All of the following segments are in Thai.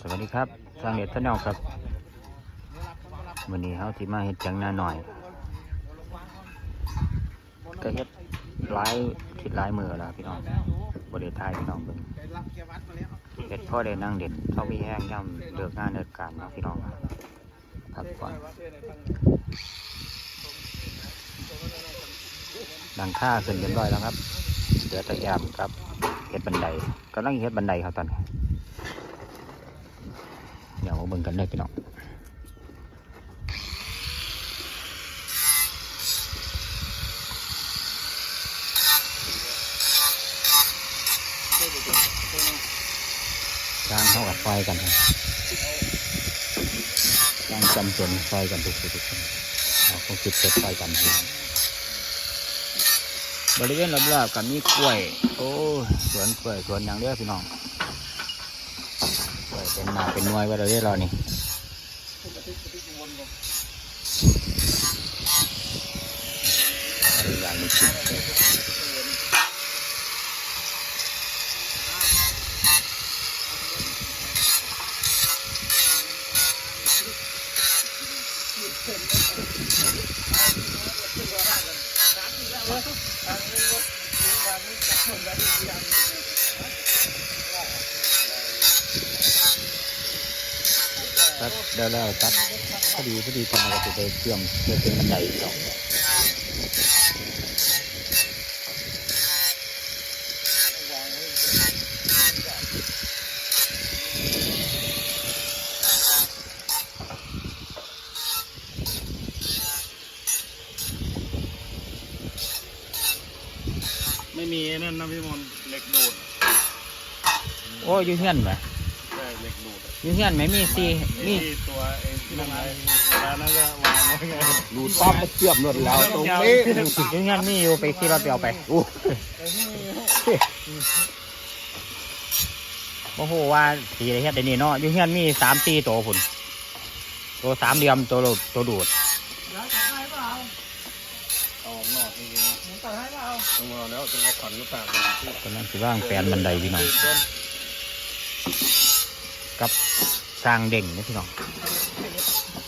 สวัสดีครับทางเน็ตท่านนอกครับวันนี้เขาที่มาเฮ็ดจังหน้าหน่อย ก็เฮ็ดหลายทิศหลายมือแล้วพี่น้องบริทายพี่น้องเบิ่งเฮ็ดพ่อได้นั่งเด็ดเท่ามีแห้งย่ำเลิกงานเลิกการเนาะพี่น้องพักผ่อนดังค่าขึ้นเรียบร้อยแล้วครับ เดือดตะแยมครับ เฮ็ดบันไดกำลังเฮ็ดบันไดครับตอนนี้เดี๋ยวมาเบิ่งกันเลยพี่น้องจ้างเข้ากับไฟกันครับจ้างจำส่วนไฟกันทุกคนทุกคนเอาคงจุดเสร็จไฟกันครับ บริเวณรอบๆกับมีกล้วย โอ้สวนกล้วยสวนอย่างเดียวพี่น้องกล้วยเป็นหนาเป็นนวยไว้เราเรียกเรานี่อะไรอย่างนี้ กินตัดเดี๋ยวเราตัดพอดีพอดีทำอะไรก็จะได้เชื่อมเพื่อเป็นบันไดอีกสองไม่มีนั่นนะพี่มนต์เหล็กดูดโอ้ยอยูเฮียนไหมใช่ เหล็กดูดอะอยูเฮียนไหมมีสี่มีที่ตัวเองที่นั่นไงเวลานั้นก็วางไว้ไงดูต้อมมาเชื่อมหมดแล้วตรงนี้อยูเฮียนมีอยู่ไปขี่รถไปเอาไปโอ้โอ้โหว่าสีอะไรเฮ็ดได้นี่เนาะอยูเฮียนมีสามตีตัวผุนตัวสามเหลี่ยมตัวโลดตัวดูด เอาออกนอกจริงๆนะต้องมาแล้วต้องเอาขันก็ตากที่กำลังสิว่างแปลนบันไดพี่น้อง กับสร้างเด่งนี่พี่น้อง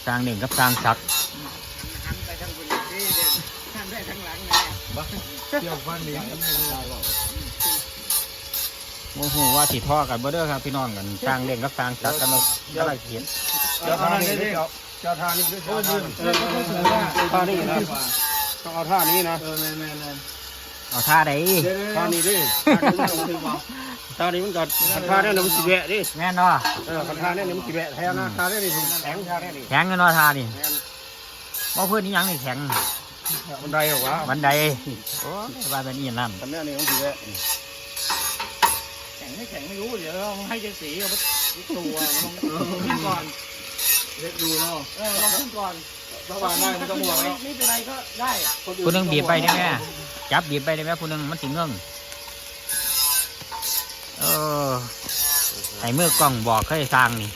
สร้างเด่งกับสร้างซักเที่ยวฟันนี้ไม่ได้หรอกโอ้โหว่าสิท่อกันบ่เด้อครับพี่น้องกันสร้างเด่งกับสร้างซักกันเราอะไรเขียนเจ้าท่านี้ด้วยเจ้าท่านี้ด้วยเจ้าท่านี้ท่านี้นะต้องเอาท่านี้นะเออแม่แม่ เอาท่าใดท่านี้ดิท่านี้มันก็ท่านี้มันสิแวะดิแม่นเนาะเออท่านี้มันสิแวะแทนนะท่านี้นี่แข็งท่านี้นี่แข็งกันเนาะท่านี่บ่เพื่อนนี่ยังนี่แข็งบันไดเหรอวะบันไดโอ้ยว่าเป็นอีนั่นท่านี้นี่มันสิแวะแข็งไม่แข็งไม่รู้เดี๋ยวเราให้เจ๊สีกับตัวลองขึ้นก่อนเล็กดูเนาะเออลองขึ้นก่อนถ้าวางได้มันก็ม่วงแล้วไม่เป็นไรก็ได้ผู้หนึงบีบไปได้ไหม จับบีบไปได้ไหมผู้หนึงมันสิเงื่องเออไอ้เมื่อกล้องบอกเคยสร้างนี่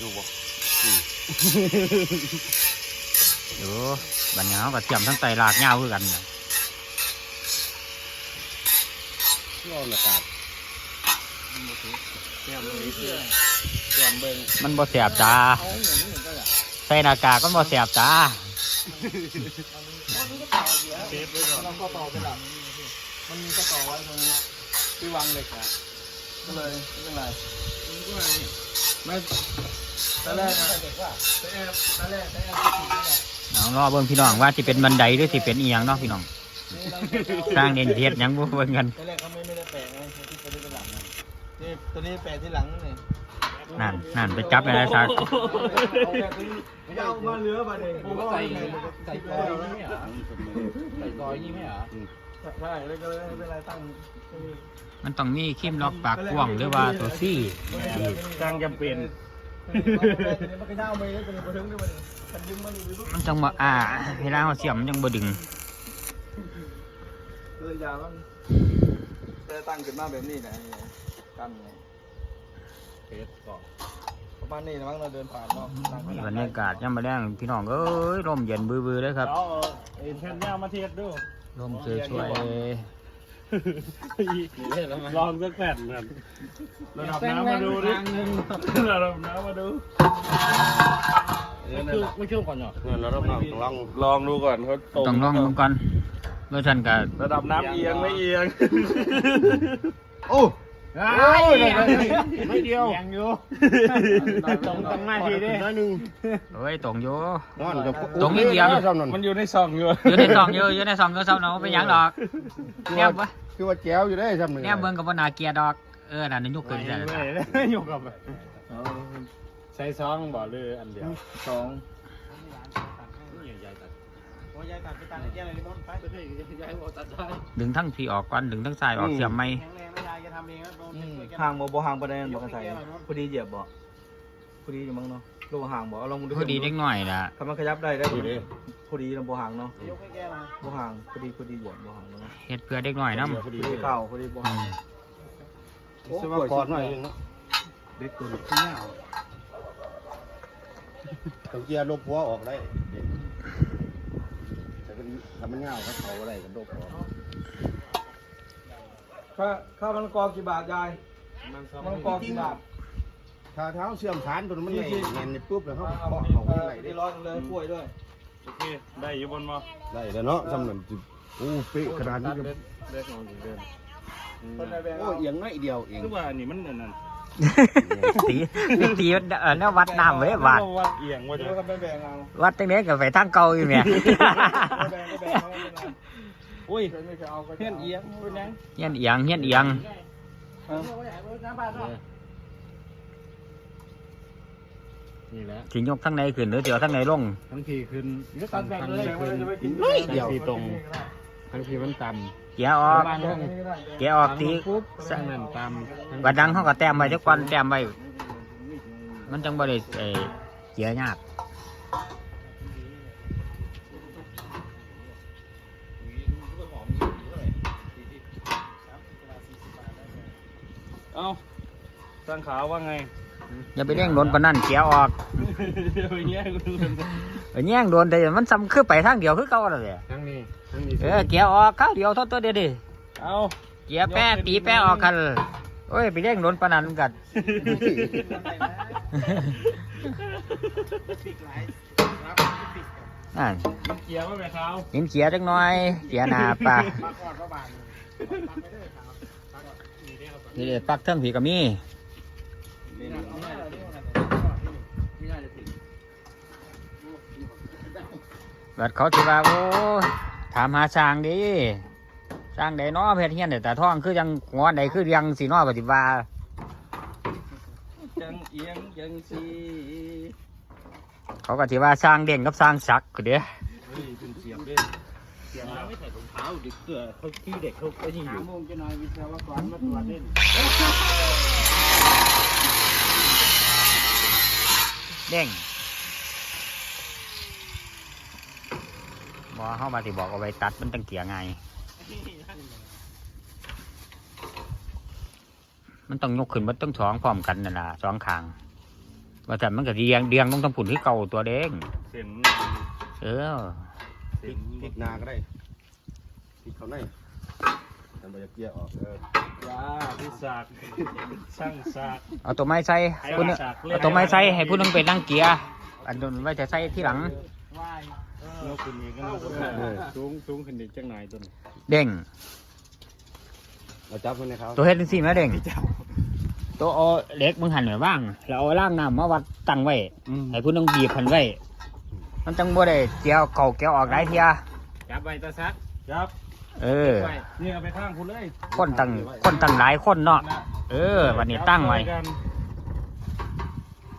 ดูบ่เดี๋ยวบัดนี้เขาก็เตรียมทั้งไตรากเงาวคือกันน่ะนอนอากาศแก้มนี้แก้มเบิ้งมันบ่แสบตา ใส่หน้ากากก็บ่แสบตาเทปไว้ก่อนเราก็ต่อไปหลังมันมีก็ต่อไว้ตรงนี้ที่วางเหล็กอะก็เลยไม่เป็นไรไม่ตอนแรกอะแต่แอบตอนแรกแต่แอบที่สี่นี่แหละเอารอเบิ่งพี่น้องว่าสิเป็นบันไดหรือสิเป็นเอียงเนาะพี่น้องสร้างเด่นเทียดยังบ่เบิ่งกันตอนแรกเขาไม่ไม่ได้แปะไงที่ตัวนี้เป็นหลังไงนี่ตัวนี้แปะที่หลังนี่ นั่นนั่นไปจับอะไรซักเอาแบบนี้ไม่เอามาเหลือมาเลยผมก็ใส่ใส่กอยนี่ไม่เหรอใส่ซอยนี่ไหมเหรอใช่แล้วก็เลยไม่เป็นไรตั้งมันต้องมีคิมล็อกปากกว้างหรือว่าตัวซี่สร้างจำเป็นมันก็ย่าไปเลยเป็นกระทึงด้วยมันดึงมันอยู่มันต้องมาอ่าเวลาเราเสียมมันยังบ่ดึงเลยยาวมันจะตั้งขึ้นมาแบบนี้ไงกันไง เทปก่อนประมาณนี้นะมั้งเราเดินผ่านเนาะตั้งขึ้นบรรยากาศยามมาแรงพี่น้องเอ้ยลมเย็นบื้อๆเลยครับเอาเอ็นแผ่นยามาเทียบดูลมสวยสวยลองสักแผ่นกันระดับน้ำมาดูดิระดับน้ำมาดูไม่ชุ่มก่อนเหรอระดับน้ำลองลองดูก่อนเขาตรงต้องลองดูก่อนเมื่อฉันกับระดับน้ำเอียงไม่เอียงโอ้ ไม่เดียวยังอยู่ตรงตรงหน้าทีดิน้อยหนึ่งเฮ้ยตรงอยู่นอนกับตรงนี้เดียวมันอยู่ในซองอยู่อยู่ในซองอยู่อยู่ในซองอยู่ซองน้องเป็นหยังดอกแนบวะคือว่าแจ๋วอยู่ได้ซ้ำหนึ่งแนบเบิ่งกับว่านาเกียร์ดอกเออนั่นนะยุกขึ้นได้แล้วจ้ะอยู่กับใช้ซองบ่หรืออันเดียวสอง ยายตัดไปตัดไอ้แก้วเลยลิมอนไปยายบอกตัดได้ดึงทั้งพี่ออกก่อนดึงทั้งซ้ายออกเสียบไหมแข็งแรงนะยายจะทำเองนะโดนช่วยแกห่างบ่บ่ห่างประเด็นบ่กันใส่พอดีเหยียบบ่พอดีอยู่มั้งเนาะลูกห่างบ่เอาลองดูพอดีเล็กน้อยนะถ้ามันขยับได้ได้พอดีพอดีแล้วบ่ห่างเนาะยกให้แกมาบ่ห่างพอดีพอดีเหยียบบ่ห่างเนาะเฮ็ดเพื่อเด็กน้อยน้ำพอดีเข้าพอดีบ่ห่างสวัสดีหน่อยเองเนาะเด็กตัวต้องเกียร์ลบหัวออกได้แต่เป็น ทำมันเงาเขาเขาอะไรกันลบออกค่าค่ามันกอกี่บาทยายมันกอกี่บาทถ้าเท้าเสื่อมฐานตัวมันไม่เงินปุ๊บแล้วเขาเอาเคาะเอาเขาเอาอะไรได้ได้ร้อยเลยกล้วยด้วยโอเคได้อยู่บนบ่ได้แล้วเนาะสำหรับจุดโอ้เป๊ะขนาดนี้ก็เด็กนอนอยู่เดินโอ้เอียงน้อยเดียวเองคือว่านี่มันนั่น ตีตีเออเนี่ยวัดน้ำไว้วัดวัดเอียงว่าจะก็ไปแบ่งเอาวัดตั้งนี้กับไปทางเก่าอยู่เนี่ยแบ่งก็แบ่งเอาไม่เป็นไรอุ้ยไม่ใช่เอาก็เฮี้ยนเอียงเป็นยังเฮียนเอียงเฮียนเอียงนี่แหละสิยกทั้งในขึ้นหรือเดี๋ยวทั้งในลง ทั้งทีขึ้นตัดแบ่งเลยจะไปกินเดียวทีตรงทั้งทีมันต่ เกียร์ออกำเกียร์ออกตีปุ๊บสั่งนั่นต่ำวัดดังเขาก็แต้มไว้ทุกวันแต้มไว้มันจังบ่ได้เอ่อเกียร์ยากเอ้าสร้างขาวว่าไง อย่าไปเร่งโดนปานนั่นเกียร์ออก เดี๋ยวแย่งกันเออแย่งโดนแต่มันซ้ำคือไปทางเดียวคือเก่าแล้วเลยทั้งนี้ทั้งนี้เออเกียร์ออกข้าวเดียวเท่าตัวเดียวดิเอาเกียร์แป้ตีแป้ออกกันโอ้ยไปเร่งโดนปานนั่นกันนั่นเกียร์ว่าแบบขาวเห็นเขียจังหน่อยเขียหนาปะมาก่อนพระบาทนี่เด็ดปักเทิงผีก็มี บัดเขาถือว่าโอ้ถามหาช้างดิช้างใดน้อเพชรเฮียนเด็ดแต่ท้องคือยังหัวใดคือยังสีน้อปฏิว่าจังเอียงจังสีเขาก็ถือว่าช้างเด่งกับช้างสักคือเด้อเฮ้ยเป็นเสียบเด้ไม่ใส่ถุงเท้าดิเกลือเขาขี้เด็กเขาก็ยิ่งอยู่โมงจะนายวิศวกรมาตรวจเล่นเด้ง บอเข้ามาที่บอกเอาไว้ตัดมันตั้งเกียร์ไงายมันต้องยกขึ้นมันต้องสองพร้อมกันนั่นล่ะสองข้างว่าแต่มันก็เดียงเดียงต้องทำผุนที่เก่าตัวเด้งเส้นเออเส้นพริกนาก็ได้พริกเขาในทำใบเกียร์ออกเออจ้าพี่สากช่างสากเอาตัวไม้ใส่ผู้หนึงเอาตัวไม้ใส่ให้ผู้หนึงไปนั่งเกียร์อันนั้นไว้จะใส่ที่หลัง นกขึ้นนี้ก็นกสูงสูงขึ้นอีกจังไหนตัวนี้เด้งเราจับมันนะครับตัวเฮ็ดสิแม่เด้งตัวเอาเหล็กมึงหันไว้บ้างแล้วเอาล่างน้ำมาวัดตั้งไว้ให้ผู้หนึงบีบพันไว้มันจังบ่ได้เกี่ยวเก่าเกี่ยวออกได้เทียจับใบตะซักจับเออนี่เอาไปข้างคุณเลยคนตั้งคนตั้งหลายคนเนาะเออ วันนี้ตั้งไว้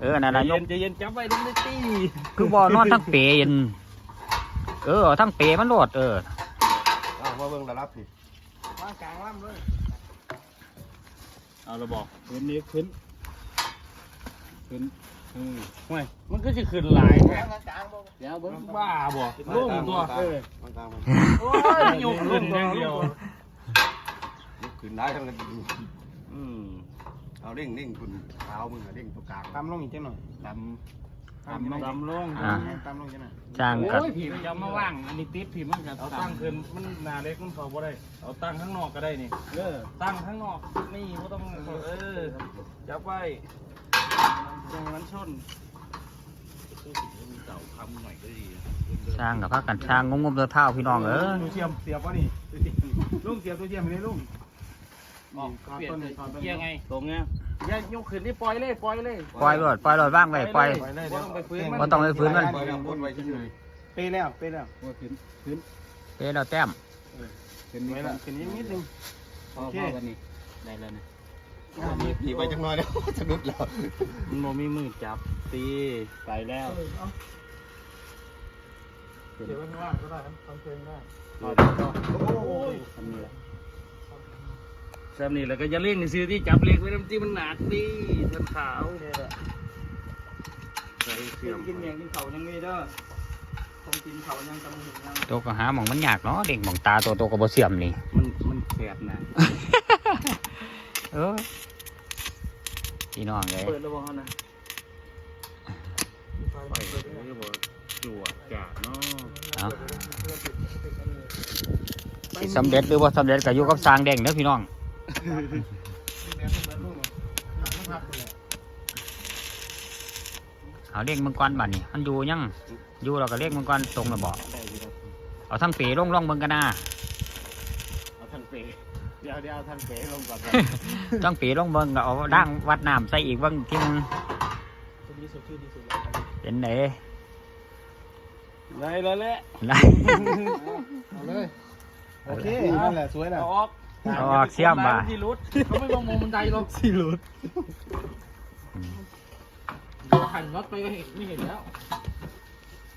เออนั่นใจน่ะยเย็กนใจเย็นจับไว้ต้องได้ตีคือบ่นอนทั้งเปรเย็น เออเอาทั้งเปรมันโลดเอออ้าวมาเบิ่งระรับสิว่างกลางล่ำเลยเอาระบอกขึ้นนี้ขึ้นขึ้นอืมไม่มันก็จะขึ้นหลายแค่กลางกลางบ่เดี๋ยวเบิ่งบ้าบ่ลุ่มตัวเออมันกลางมันโอ้ยอยู่ขึ้นอย่างเดียวขึ้นได้ทั้งนั้นอืมเอาเร่งเร่งคุณเท้ามึงอะเร่งตัวกลางตำลงอีกจังหน่อยต ตำลงตำลงอ่า ตำลงจังน่ะจ้างกับ โอ้ยผีมันจะมาว่างอันนี้ติดผีมันจะเอาตั้งขึ้นมันหนาเล็กมันเขาบ่ได้ เอาตั้งข้างนอกก็ได้นี่ เออตั้งข้างนอกนี่ก็ต้องเออจับไว้ตรงนั้นชนเต่าคำหน่อยก็ดีช่างกับพักกันช่างงมๆตัวเท่าพี่น้องเออตัวเทียมเสียบวะนี่ลุงเสียบตัวเทียมไปเลยลุงออกขอเปลี่ยนต้นขอต้นเกียร์ไงตรงเนี้ย อย่ายกขึ้นนี่ปล่อยเลยปล่อยเลยปล่อยรถปล่อยรถว่างไว้ปล่อยปล่อยเลยเดี๋ยวต้องไปฟื้นมันบ่ต้องไปฟื้นมันปล่อยแล้วบนไว้เฉยเปแล้วเปแล้วว่าขึ้นขึ้นเป้เราแต้มขึ้นไว้นี่ละขึ้นนิดนึงพอพอกันนี่ได้แล้วนะๆผีไปจังน้อยแล้วจะนุดแล้วมันบ่มีมือจับตีไปแล้วเดี๋ยวไว้ข้างล่างก็ได้ทำเพลงได้โอ้ย ทำนี่แหละแซมนี่แล้วก็อย่าเล่นในซื้อที่จับเล็กไว้น้ำจิ้มมันหนักดิท่านขาวใส่เสียมกินเมียงกินเขายังมีเด้อต้องกินเขายังต้องหิวยังตัวก็หาหมองมันยากเนาะเด็กหมองตาตัวตัวก็บ่เสื่อมนี่มันมันแคบนะเออพี่น้องเลยเปิดแล้วบอกเขานะไปเลยบอกจั่วจ่าเนาะเอาสิสำเร็จหรือว่าสำเร็จก็อยู่กับสร้างแดงเด้อพี่น้อง เอาเรียกมังกรบัดนี่มันอยู่ยังอยู่เราก็เรียกมังกรตรงระบอกได้อยู่แล้วเอาทั้งปีลงล่องเบิ่งกันนะเอาทันเปเดี๋ยวเดี๋ยวเอาทันเปลงก่อนทั้งปีลงเบิ่งก็เอาด่างวัดน้ำใส่อีกเบิ่งที่นึงดีสุดชื่อดีสุดเป็นไหนได้แล้วแหละได้เอาเลยโอเคนั่นแหละสวยแล้วเอาออก เอาออกเสียมบ่าที่รุดเขาไม่ลงมุมบันไดหรอกสี่หลุดหันรถไปก็เห็นไม่เห็นแล้ว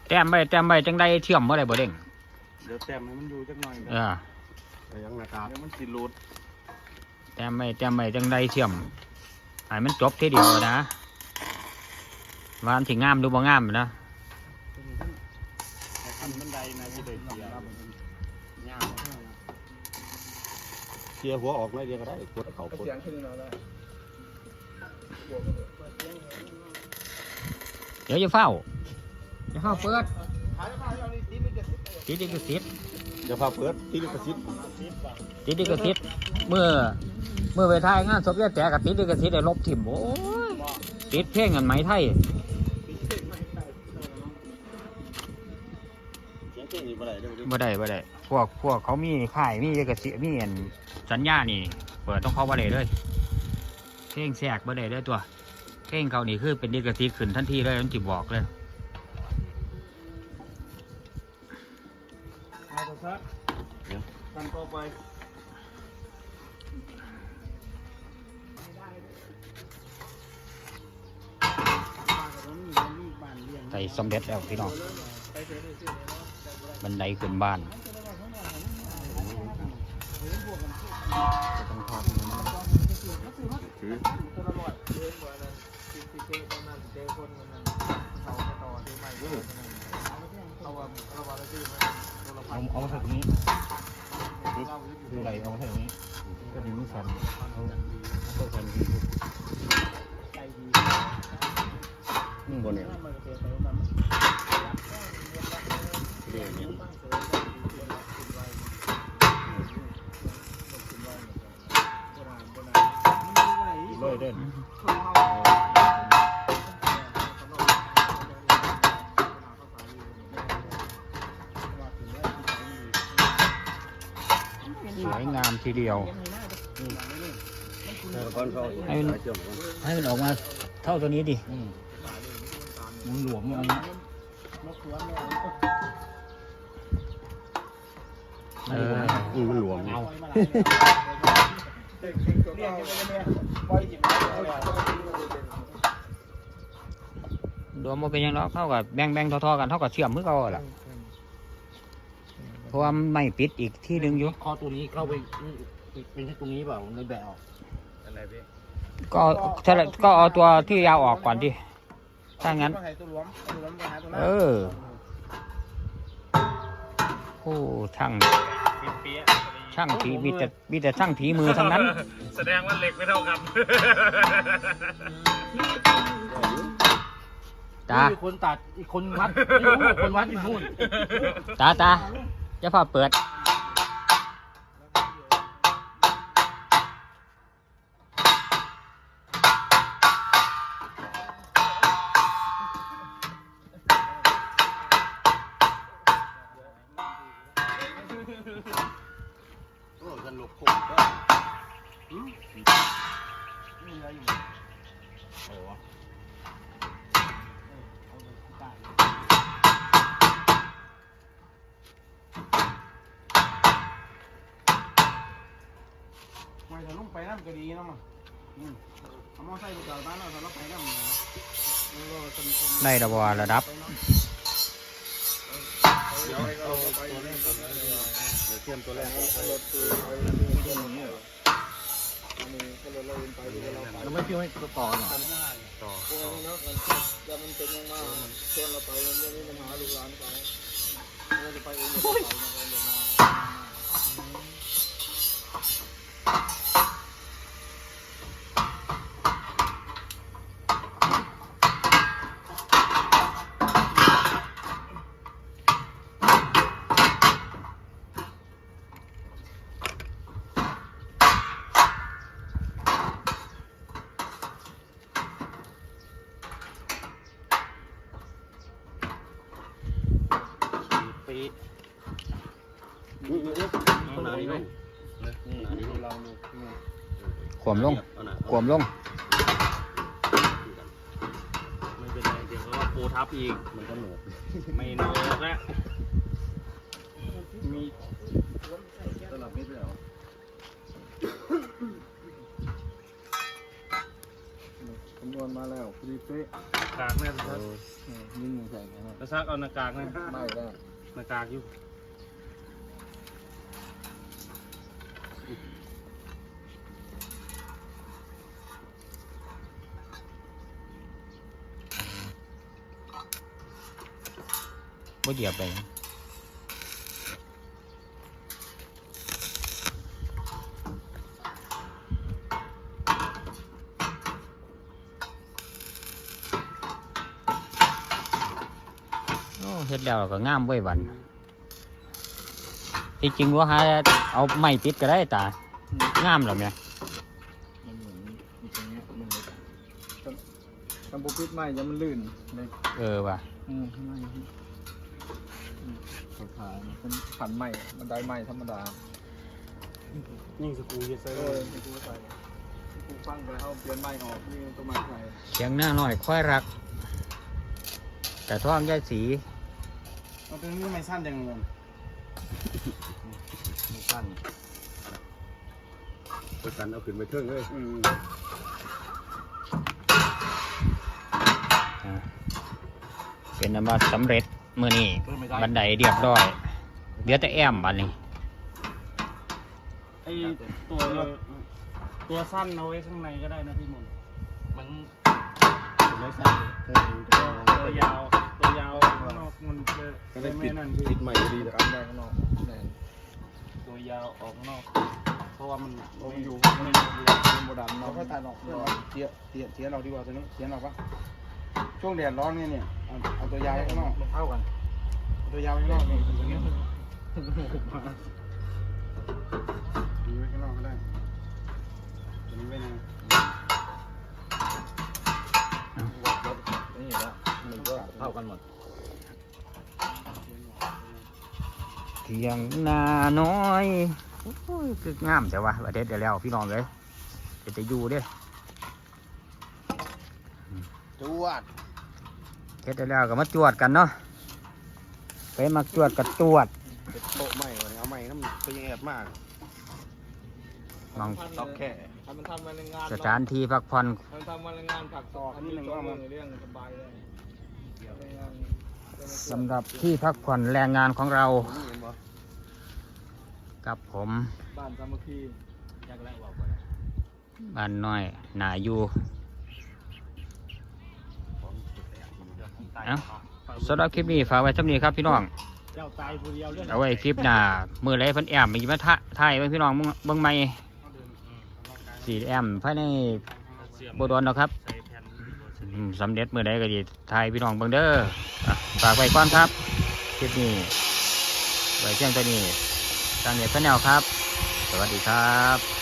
แต้มไปแต้มไปจังได้เชื่อมบ่ได้บ่เด้งเดี๋ยวแต้มให้มันอยู่จักหน่อยเออไปยังนะครับเดี๋ยวมันสิรุดแต้มไปแต้มไปจังได้เชื่อมให้มันจบทีเดียวนะว่ามันสิงามหรือบ่งามนะทำบันไดนะที่ได้เสีย เคลียร์หัวออกไม่เดียวก็ได้กดเขากดเสียงขึ้นเราได้เดี๋ยวจะเฝ้าจะเฝ้าเปิดติดดิกสิทธิ์เดี๋ยวพาเปิดที่ลิขสิทธิ์ติดดิกสิทธิ์เมื่อเมื่อไปถ่ายงานศพยายแต่กับติดดิกสิทธิ์ได้ลบถิ่มโอ้ยติดเพลงกันไหมไทยเสียงเพลงนี่บ่ได้บ่ได้บ่ได้พวกพวกเขามีค่ายมีดิกสิมีอัน สัญญานี่ เปิดต้องเขาบ่ได้เลยเพลงแทรกบ่ได้เลยตัวเพลงเขานี่คือเป็นดิกสิทธิ์ขึ้นทันทีเลยมันจิบอกเลยเอาตัวซักกันต่อไปใส่สมเด็จแล้วพี่น้องบันไดขึ้นบ้าน เอาเอามาใส่ตรงนี้ดูอะไรเอามาใส่ตรงนี้ก็ดึงสันเอาเอาสันอืมบนเนี่ยเดี๋ยวนี้ เลยเด่นสวยงามทีเดียวแล้วก่อนเขาให้มันเชื่อมก่อนให้มันออกมาเท่าตัวนี้ดิมันหลวมมันเอออืมมันหลวมเอาเรียกยังไงเนี่ยปล่อยหยิบรวมมาเป็นหยังเนาะเท่ากับแบ่งแบ่งๆทอๆกันเท่ากับเชื่อมมือเขาแหละเพราะว่ามันไม่ปิดอีกที่หนึ่งอยู่คอตัวนี้เข้าไปเป็นแค่ตรงนี้เปล่าเลยแบะออกอะไรพี่ก็ถ้าก็เอาตัวที่ยาวออกก่อนดิถ้างั้นตัวหลวมตัวหลวมไปหาตัวนั้เอนอโอ้ช่างเปี๊ยะ ช่างผีมีแต่มีแต่ช่างผีมือทั้งนั้น แสดงว่าเหล็กไม่เท่ากันตา มีคนตัดอีกคนวัดไม่รู้คนวัดอยู่นู่น ตาตาจะพาเปิด น้ำก็ดีเนาะมั้งอืมเอามอไซค์ไปจอดบ้านเราถ้าเราไปน้ำนะมันก็เป็นคนได้ระบระดับ เดี๋ยวเอาตัวแรกก่อนนะเดี๋ยวเตรียมตัวแรกก่อนเราไม่พิ้วให้ต่อหน่อยต่อจะมันเป็นยังไงชวนเราไปมันยังมีปัญหาลูกหลานไปเราจะไปเองเดี๋ยวไป ปีนี่นี่นี่เอาหนานี่ลงนี่หนานี่ลงเราดูขวมลงเอาหนาขวมลง ไม่เป็นไรเดี๋ยวเขาก็ปูทับอีก มันก็โหนกไม่โนกแล้วมีตลับนิดเดียวคำนวณมาแล้วพอดีเป๊ะกากแน่สิครับยิงใส่กันนะกระซักเอาหน้ากากนะไม่ได้ มากากอยู่บ่เหยียบไป ดแล้วก็งามไว้ยบันที่จริงว่าหาเอาไม้ติดก็ได้ตางามหรอเนี่ยมันเหมือนมีตรงเนี้ยมันเลยทำปุ๊บปิดไม่จะมันลื่นเลยเออว่ะอืมไม่สุดท้ายมันผันใหม่มันได้ใหม่ธรรมดายิ่งสกรูเยสเซอเออร์ไม่กูใส่กูฟังไปแล้วเปลี่ยนใหม่ออกนี่ตัวใหม่ใส่เสียงหน้าหน่อยค่อยรัก แต่ท้องแยา ยสีเอาตัวนี้ไม่สั้นจังเลยไม่สั้นไปกันเอาขึ้นไปเครื่องเลยอืมอ่าเป็นอันว่าสำเร็จมือนี้บันไดเรียบร้อยเหลือแต่แอมบันนี้ไอตัวตัวสั้นเอาไว้ข้างในก็ได้นะพี่มนต์มันไม่ใช่ตัวตัวยาวตัวยาวข้างนอก มันจะก็ได้ไม่ปิดนั่นพี่ปิดใหม่ดีแต่กันได้ข้างนอกแน่นตัวยาวออกข้างนอก เพราะว่ามันเราไม่อยู่ไม่ไม่ไม่เป็นโบราณเราก็ตัดออกเทียเทียเทียเราดีกว่าตัวนี้เทียเราปะช่วงแดดร้อนเนี่ยเนี่ยเอาเอาตัวยาวไว้ข้างนอกมันเท่ากันเอาตัวยาวไว้ข้างนอกนี่ตัวนี้ดีไว้ข้างนอกก็ได้ตัวนี้ไว้ในนี่แล้วมันก็เท่ากันหมด เทียงนาน้อยโอ้ยคืองามแต่ว่าประเทศเดี๋ยวแล้วพี่น้องเลยเดี๋ยวจะอยู่เด้จวดเฮ็ดได้แล้วก็มาจวดกันเนาะไปมักจวดกับจวดโต๊ะใหม่วะเนี่ยเอาใหม่น้ำตัวยังแอบมากมองตอกแค่มันทำมาในงานสถานที่พักผ่อนมันทำมาในงานผักตอกอันนี้หนึ่งว่ามันเรื่องสบายเลย สำหรับที่พักผ่อนแรงงานของเรานี่เห็นบ่กับผมบ้านสามัคคีอยากแรกว่าไปบ้านน้อยหนาอยู่เอ้าสำหรับคลิปนี้ฝากไว้เท่านี้ครับพี่น้อง เจ้าตายผู้เดียวเรื่องเอาไว้คลิปหน้ามือไรเพิ่นแอมมีมาทะถ่ายไว้พี่น้องเบิ่งเบิ่งใหม่สีแอมภายในเสียมบ่โดนหรอกครับใส่แผ่น อืมสำเร็จมือใดก็ดีทายพี่น้องเบิ่งเด้ออะ ฝากไว้ก่อนครับคลิปนี้ไว้เพียงตัวนี้ทางเน็ตแนลครับ สวัสดีครับ